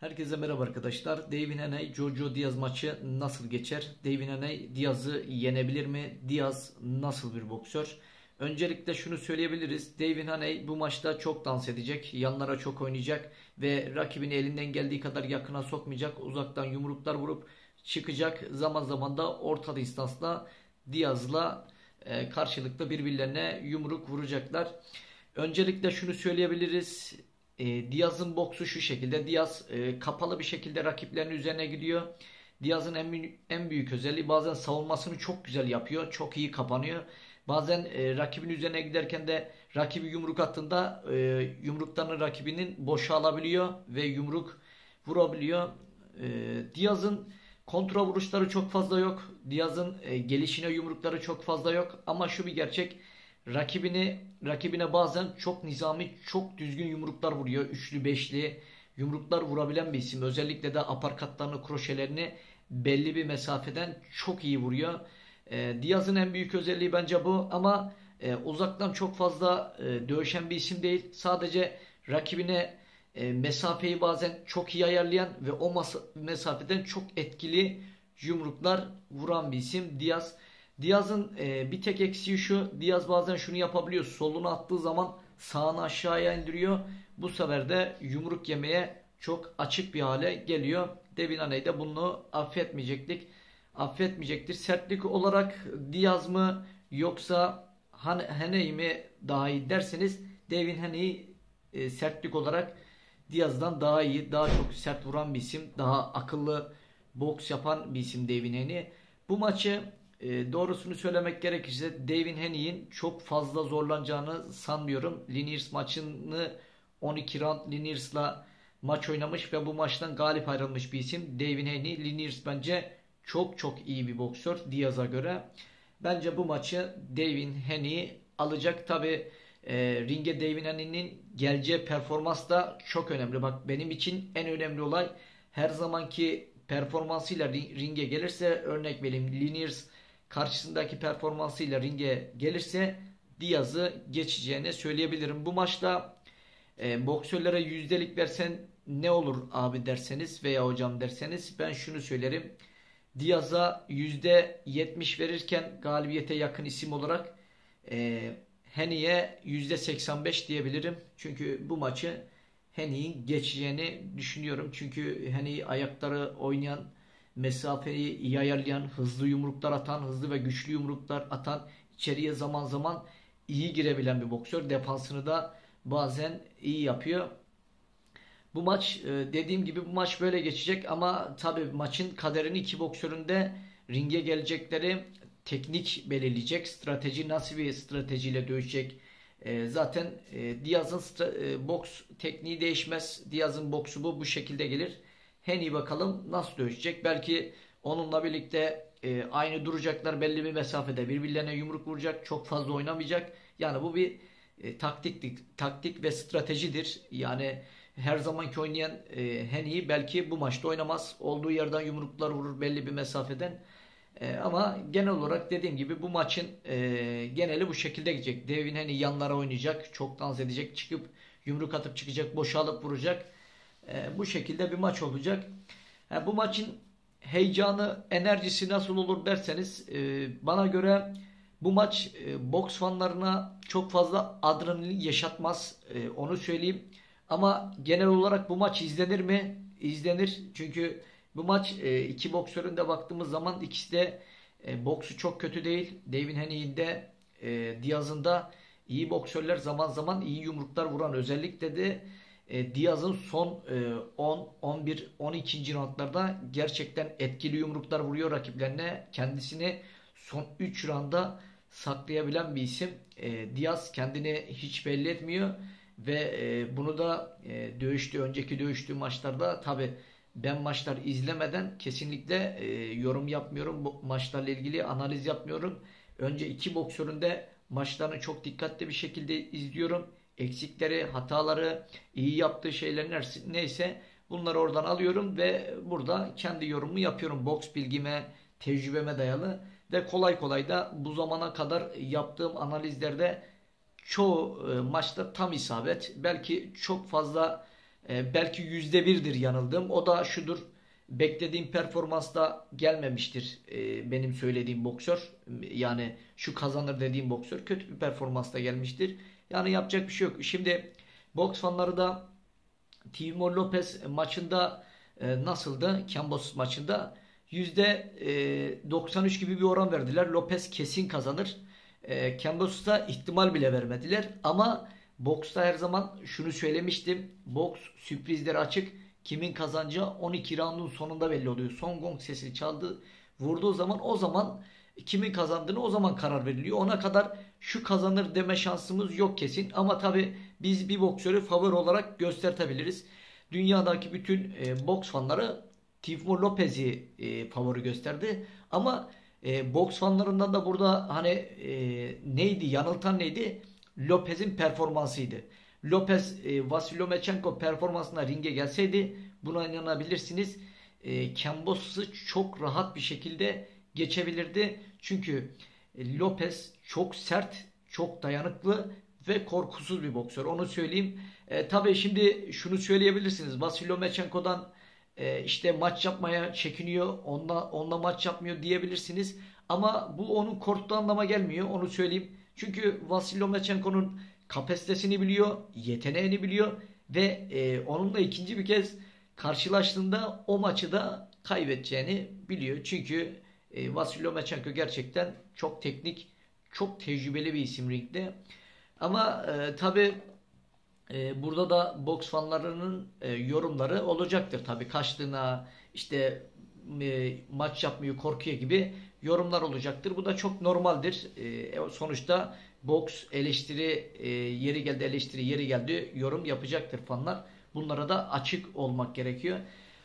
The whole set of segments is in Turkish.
Herkese merhaba arkadaşlar. David Haney, Jojo Diaz maçı nasıl geçer? David Haney Diaz'ı yenebilir mi? Diaz nasıl bir boksör? Öncelikle şunu söyleyebiliriz. David Haney bu maçta çok dans edecek. Yanlara çok oynayacak. Ve rakibini elinden geldiği kadar yakına sokmayacak. Uzaktan yumruklar vurup çıkacak. Zaman zaman da orta distansla Diaz'la e, karşılıklı birbirlerine yumruk vuracaklar. Öncelikle şunu söyleyebiliriz. E, Diaz'ın boksu şu şekilde. Diaz e, kapalı bir şekilde rakiplerin üzerine gidiyor. Diaz'ın en, en büyük özelliği bazen savunmasını çok güzel yapıyor. Çok iyi kapanıyor. Bazen e, rakibin üzerine giderken de rakibi yumruk attığında e, yumruklarını rakibinin boşa alabiliyor ve yumruk vurabiliyor. E, Diaz'ın kontra vuruşları çok fazla yok. Diaz'ın e, gelişine yumrukları çok fazla yok. Ama şu bir gerçek rakibini rakibine bazen çok nizami, çok düzgün yumruklar vuruyor. Üçlü, beşli yumruklar vurabilen bir isim. Özellikle de aparkatlarını, kroşelerini belli bir mesafeden çok iyi vuruyor. E, Diaz'ın en büyük özelliği bence bu ama e, uzaktan çok fazla e, dövüşen bir isim değil. Sadece rakibine e, mesafeyi bazen çok iyi ayarlayan ve o mesafeden çok etkili yumruklar vuran bir isim Diaz. Diaz'ın e, bir tek eksiği şu. Diaz bazen şunu yapabiliyor. Solunu attığı zaman sağını aşağıya indiriyor. Bu sefer de yumruk yemeye çok açık bir hale geliyor. Devin Haney de bunu affetmeyecektik. Affetmeyecektir. Sertlik olarak Diaz mı yoksa Haney mi daha iyi derseniz Devin Haney e, sertlik olarak Diaz'dan daha iyi, daha çok sert vuran bir isim. Daha akıllı boks yapan bir isim Devin Haney. Bu maçı e, doğrusunu söylemek gerekirse Devin Haney'in çok fazla zorlanacağını sanmıyorum. Liniers maçını 12 round Liniers'la maç oynamış ve bu maçtan galip ayrılmış bir isim. Devin Haney, Liniers bence çok çok iyi bir boksör Diaz'a göre. Bence bu maçı Devin Haney alacak. Tabi e, ringe Devin Haney'nin geleceği performans da çok önemli. Bak benim için en önemli olay her zamanki performansıyla ringe gelirse örnek vereyim Liniers karşısındaki performansıyla ringe gelirse Diaz'ı geçeceğini söyleyebilirim. Bu maçta e, boksörlere yüzdelik versen ne olur abi derseniz veya hocam derseniz ben şunu söylerim. Diaz'a %70 verirken galibiyete yakın isim olarak e, Henny'e %85 diyebilirim. Çünkü bu maçı Henny'in geçeceğini düşünüyorum. Çünkü Henny ayakları oynayan mesafeyi iyi ayarlayan, hızlı yumruklar atan, hızlı ve güçlü yumruklar atan, içeriye zaman zaman iyi girebilen bir boksör. Defansını da bazen iyi yapıyor. Bu maç e, dediğim gibi bu maç böyle geçecek ama tabi maçın kaderini iki boksörün de ringe gelecekleri teknik belirleyecek. Strateji nasıl bir stratejiyle dövüşecek. E, zaten e, Diaz'ın boks tekniği değişmez. Diaz'ın boksu bu bu şekilde gelir. Henny bakalım nasıl dövüşecek. Belki onunla birlikte e, aynı duracaklar belli bir mesafede. Birbirlerine yumruk vuracak. Çok fazla oynamayacak. Yani bu bir e, taktik, taktik ve stratejidir. Yani her zamanki oynayan e, Henny belki bu maçta oynamaz. Olduğu yerden yumruklar vurur belli bir mesafeden. E, ama genel olarak dediğim gibi bu maçın e, geneli bu şekilde gidecek. Devin Henny yanlara oynayacak. Çok dans edecek. Çıkıp yumruk atıp çıkacak. Boşalıp vuracak. E, bu şekilde bir maç olacak. Yani bu maçın heyecanı, enerjisi nasıl olur derseniz e, bana göre bu maç e, boks fanlarına çok fazla adrenalin yaşatmaz. E, onu söyleyeyim. Ama genel olarak bu maç izlenir mi? İzlenir. Çünkü bu maç e, iki boksörün de baktığımız zaman ikisi de e, boksu çok kötü değil. Devin Haney'in de e, Diaz'ın da iyi boksörler zaman zaman iyi yumruklar vuran özellikle de e, Diaz'ın son e, 10, 11, 12. roundlarda gerçekten etkili yumruklar vuruyor rakiplerine. Kendisini son 3 rounda saklayabilen bir isim. E, Diaz kendini hiç belli etmiyor ve e, bunu da dövüştüğü önceki dövüştüğü maçlarda tabi ben maçlar izlemeden kesinlikle yorum yapmıyorum. Bu maçlarla ilgili analiz yapmıyorum. Önce iki boksörün de maçlarını çok dikkatli bir şekilde izliyorum eksikleri, hataları, iyi yaptığı şeyler neyse bunları oradan alıyorum ve burada kendi yorumumu yapıyorum. Boks bilgime, tecrübeme dayalı ve kolay kolay da bu zamana kadar yaptığım analizlerde çoğu e, maçta tam isabet. Belki çok fazla E, belki yüzde birdir yanıldığım. O da şudur. Beklediğim performansta gelmemiştir e, benim söylediğim boksör. Yani şu kazanır dediğim boksör kötü bir performansta gelmiştir. Yani yapacak bir şey yok. Şimdi boks fanları da Timur Lopez maçında e, nasıldı? Cambos maçında %93 gibi bir oran verdiler. Lopez kesin kazanır. E, Cambos'a ihtimal bile vermediler. Ama boksta her zaman şunu söylemiştim. Boks sürprizleri açık. Kimin kazanacağı 12 roundun sonunda belli oluyor. Son gong sesi çaldı. Vurduğu zaman o zaman kimin kazandığını o zaman karar veriliyor. Ona kadar şu kazanır deme şansımız yok kesin. Ama tabi biz bir boksörü favori olarak göstertebiliriz. Dünyadaki bütün e, boks fanları Timur Lopez'i e, favori gösterdi. Ama e, boks fanlarından da burada hani e, neydi yanıltan neydi? Lopez'in performansıydı. Lopez e, Vasilomechenko performansına ringe gelseydi buna inanabilirsiniz. E, Kembos'u çok rahat bir şekilde geçebilirdi. Çünkü e, Lopez çok sert, çok dayanıklı ve korkusuz bir boksör. Onu söyleyeyim. E, tabii şimdi şunu söyleyebilirsiniz. Vasilomechenko'dan e, işte maç yapmaya çekiniyor. Onunla, onunla maç yapmıyor diyebilirsiniz. Ama bu onun korktuğu anlama gelmiyor. Onu söyleyeyim. Çünkü Vasil Lomachenko'nun kapasitesini biliyor, yeteneğini biliyor ve e, onunla ikinci bir kez karşılaştığında o maçı da kaybedeceğini biliyor. Çünkü e, Vasil Lomachenko gerçekten çok teknik, çok tecrübeli bir isim ringde. Ama e, tabi e, burada da boks fanlarının e, yorumları olacaktır. Tabi kaçtığına işte e, maç yapmıyor korkuyor gibi yorumlar olacaktır. Bu da çok normaldir. E, sonuçta boks eleştiri e, yeri geldi eleştiri yeri geldi yorum yapacaktır fanlar. Bunlara da açık olmak gerekiyor.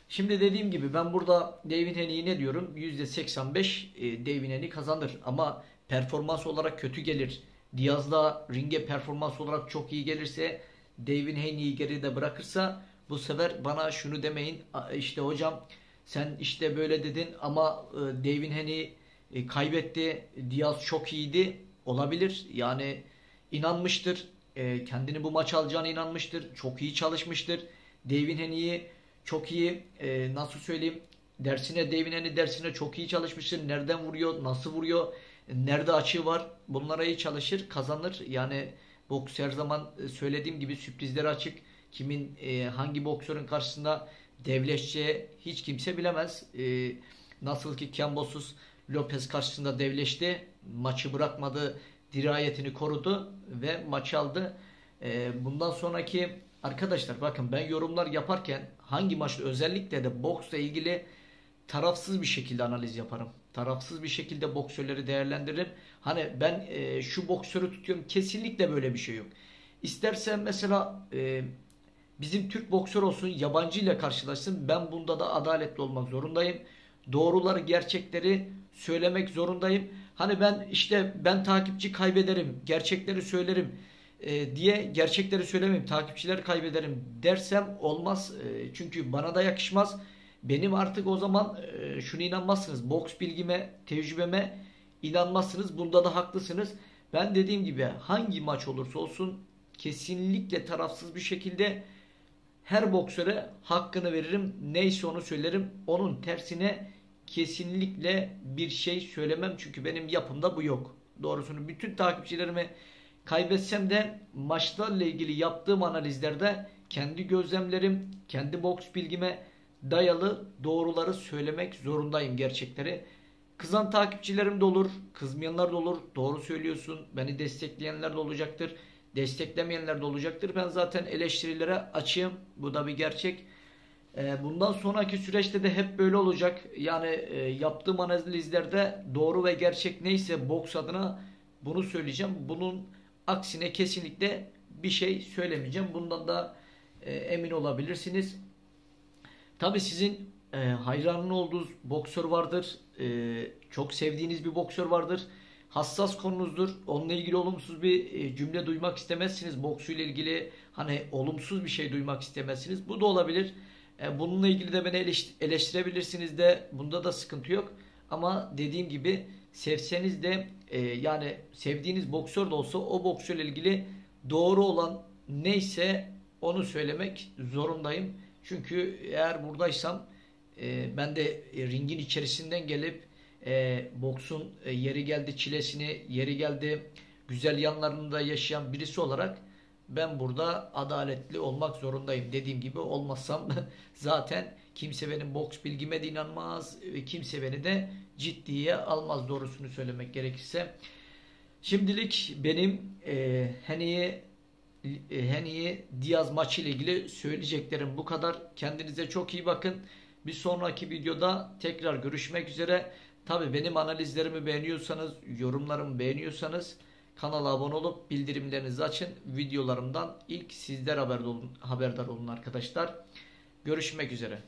Şimdi dediğim gibi ben burada David Haney'i ne diyorum? %85 e, David Haney kazanır. Ama performans olarak kötü gelir. Diaz'da ringe performans olarak çok iyi gelirse David Haney'i geride bırakırsa bu sefer bana şunu demeyin. işte hocam sen işte böyle dedin ama e, David Haney e, kaybetti. Diaz çok iyiydi. Olabilir. Yani inanmıştır. E, kendini bu maç alacağına inanmıştır. Çok iyi çalışmıştır. David Haney'i çok iyi e, nasıl söyleyeyim dersine Haney dersine çok iyi çalışmıştır. Nereden vuruyor, nasıl vuruyor, nerede açığı var bunlara iyi çalışır, kazanır. Yani boks her zaman e, söylediğim gibi sürprizler açık. Kimin e, hangi boksörün karşısında devleşeceği hiç kimse bilemez. E, nasıl ki Kambosuz Lopez karşısında devleşti. Maçı bırakmadı. Dirayetini korudu ve maçı aldı. E, bundan sonraki arkadaşlar bakın ben yorumlar yaparken hangi maçta özellikle de boksla ilgili tarafsız bir şekilde analiz yaparım. Tarafsız bir şekilde boksörleri değerlendiririm. Hani ben e, şu boksörü tutuyorum kesinlikle böyle bir şey yok. İstersen mesela e, bizim Türk boksör olsun yabancı ile karşılaşsın ben bunda da adaletli olmak zorundayım. Doğruları gerçekleri söylemek zorundayım. Hani ben işte ben takipçi kaybederim, gerçekleri söylerim e, diye gerçekleri söylemeyeyim, takipçileri kaybederim dersem olmaz. E, çünkü bana da yakışmaz. Benim artık o zaman e, şunu inanmazsınız. Boks bilgime, tecrübeme inanmazsınız. Bunda da haklısınız. Ben dediğim gibi hangi maç olursa olsun kesinlikle tarafsız bir şekilde her boksöre hakkını veririm. Neyse onu söylerim. Onun tersine kesinlikle bir şey söylemem. Çünkü benim yapımda bu yok. Doğrusunu bütün takipçilerimi kaybetsem de maçlarla ilgili yaptığım analizlerde kendi gözlemlerim, kendi boks bilgime dayalı doğruları söylemek zorundayım gerçekleri. Kızan takipçilerim de olur, kızmayanlar da olur. Doğru söylüyorsun. Beni destekleyenler de olacaktır. Desteklemeyenler de olacaktır. Ben zaten eleştirilere açığım. Bu da bir gerçek. Ee, bundan sonraki süreçte de hep böyle olacak. Yani e, yaptığım analizlerde doğru ve gerçek neyse boks adına bunu söyleyeceğim. Bunun aksine kesinlikle bir şey söylemeyeceğim. Bundan da e, emin olabilirsiniz. Tabi sizin e, hayranın olduğunuz boksör vardır. Çok sevdiğiniz bir boksör vardır. Hassas konunuzdur. Onunla ilgili olumsuz bir cümle duymak istemezsiniz. Boksuyla ilgili hani olumsuz bir şey duymak istemezsiniz. Bu da olabilir. E, bununla ilgili de beni eleştirebilirsiniz de bunda da sıkıntı yok. Ama dediğim gibi sevseniz de e, yani sevdiğiniz boksör de olsa o boksörle ilgili doğru olan neyse Onu söylemek zorundayım. Çünkü eğer buradaysam e, ben de e, ringin içerisinden gelip e, boksun e, yeri geldi çilesini, yeri geldi güzel yanlarını da yaşayan birisi olarak ben burada adaletli olmak zorundayım. Dediğim gibi olmazsam zaten kimse benim boks bilgime de inanmaz. Kimse beni de ciddiye almaz doğrusunu söylemek gerekirse. Şimdilik benim e, Henny'e e, Henny'e Diaz maçı ile ilgili söyleyeceklerim bu kadar. Kendinize çok iyi bakın. Bir sonraki videoda tekrar görüşmek üzere. Tabi benim analizlerimi beğeniyorsanız, yorumlarımı beğeniyorsanız kanala abone olup bildirimlerinizi açın. Videolarımdan ilk sizler haberdar olun, haberdar olun arkadaşlar. Görüşmek üzere.